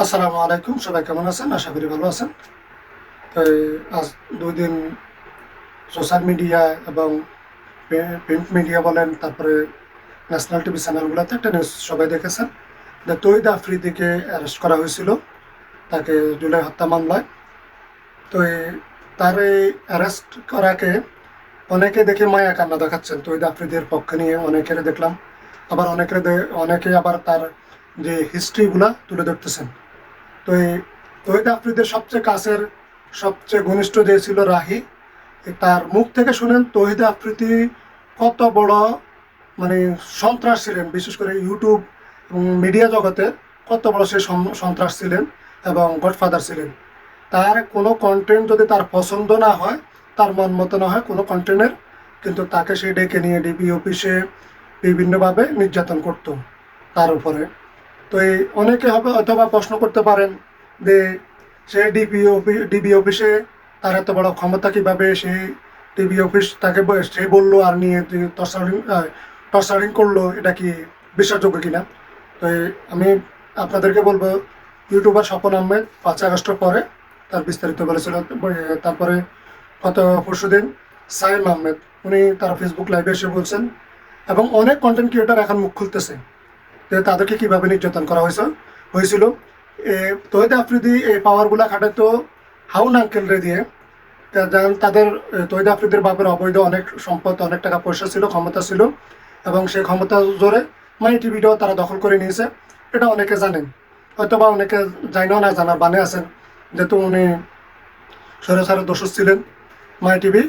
আসসালামু আলাইকুম, সবাই কেমন আছেন? আশা করি ভালো আছেন। আজ দুই দিন সোশ্যাল মিডিয়া এবং প্রিন্ট মিডিয়া বলেন, তারপরে ন্যাশনাল টিভি চ্যানেলগুলোতে একটা নিউজ সবাই দেখেছেন। যে তৈদ আফ্রিদিকে অ্যারেস্ট করা হয়েছিল, তাকে জুলাই হত্যা মামলায়। তো তার এই অ্যারেস্ট করাকে অনেকে দেখে মায়া কান্না দেখাচ্ছেন। তৈদ আফ্রিদির পক্ষে নিয়ে অনেকের দেখলাম, আবার অনেকের অনেকে আবার তার যে হিস্ট্রিগুলা তুলে ধরতেছেন। তো এই তহিদ আফ্রিদের সবচেয়ে কাছের, সবচেয়ে ঘনিষ্ঠ যে ছিল রাহি তার মুখ থেকে শুনেন তহিদ আফ্রিদি কত বড় মানে সন্ত্রাস ছিলেন, বিশেষ করে ইউটিউব এবং মিডিয়া জগতে কত বড় সে সন্ত্রাস ছিলেন এবং গডফাদার ছিলেন। তার কোনো কন্টেন্ট যদি তার পছন্দ না হয়, তার মন মতো না হয় কোনো কন্টেন্টের কিন্তু তাকে সে ডেকে নিয়ে ডিবি অফিসে বিভিন্নভাবে নির্যাতন করতো। তার উপরে তো এই অনেকে হবে অথবা প্রশ্ন করতে পারেন যে সে ডিবি ডিবি অফিসে তার এত বড় ক্ষমতা কীভাবে সে ডিবি অফিস তাকে সে বলল আর নিয়ে টর্চারিং টর্চারিং করল, এটা কি বিশ্বাসযোগ্য কিনা? তো আমি আপনাদেরকে বলব ইউটিউবার স্বপন আহমেদ পাঁচ আগস্টের পরে তার বিস্তারিত বলেছিল তারপরে গত পরশুদিন সাইম আহমেদ, উনি তার ফেসবুক লাইভে এসে বলছেন এবং অনেক কন্টেন্ট ক্রিয়েটার এখন মুখ খুলতেছে। তাদেরকে কীভাবে নির্যাতন করা হয়েছে? হয়েছিল তহিদ আফ্রিদি এই পাওয়ারগুলা খাটাতো হাউন আঙ্কেলরে দিয়ে। তাদের তহিদ আফ্রিদির বাপের অবৈধ অনেক সম্পদ, অনেক টাকা পয়সা ছিল, ক্ষমতা ছিল এবং সেই ক্ষমতা জোরে মাই টিভিটাও তারা দখল করে নিয়েছে। এটা অনেকে জানেন। হয়তোবা অনেকে জানেও না, জানার বানে আছেন যেহেতু উনি সরাসরি দোষ ছিলেন মাই টিভি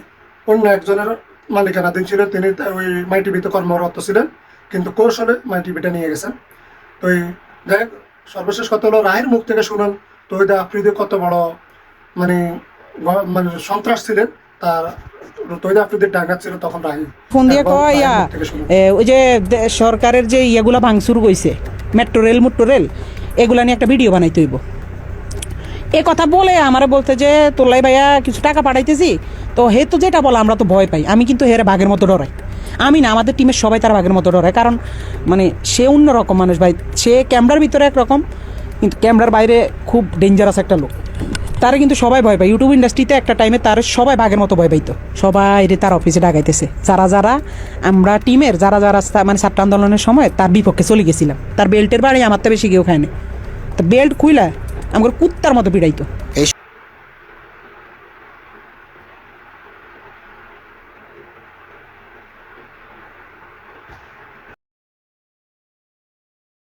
অন্য একজনের মালিকানাধীন ছিলেন, তিনি ওই মাই টিভিতে কর্মরত ছিলেন। কিন্তু কৌশলে মাই টিভিটা নিয়ে গেছেন। তো এই যাই সর্বশেষ কথা হলো রায়ের মুখ থেকে শুনুন। তহিদা আফ্রিদি কত বড় মানে মানে সন্ত্রাস ছিলেন তার ফোন দিয়ে কয় ইয়া ওই যে সরকারের যে ইয়েগুলা ভাঙচুর গইছে মেট্রো রেল মেট্রো রেল এগুলা নিয়ে একটা ভিডিও বানাইতে হইব। এ কথা বলে আমারে বলতে যে তোলাই ভাইয়া কিছু টাকা পাঠাইতেছি তো হে তো যেটা বলে আমরা তো ভয় পাই আমি কিন্তু হেরে বাঘের মতো ডরাই। আমি না, আমাদের টিমের সবাই তার বাঘের মতো ডরায়। কারণ মানে সে অন্যরকম মানুষ ভাই। সে ক্যামেরার ভিতরে একরকম, কিন্তু ক্যামেরার বাইরে খুব ডেঞ্জারাস একটা লোক। তারা কিন্তু সবাই ভয় পায়। ইউটিউব ইন্ডাস্ট্রিতে একটা টাইমে তার সবাই বাঘের মতো ভয় পাইতো। সবাই রে তার অফিসে ডাকাইতেছে। যারা যারা আমরা টিমের যারা যারা মানে ছাত্র আন্দোলনের সময় তার বিপক্ষে চলে গেছিলাম। তার বেল্টের বাড়ি আমার তো বেশি কেউ খায়নি তো বেল্ট খুইলা, আমার কুত্তার মতো পিড়াইতো। এই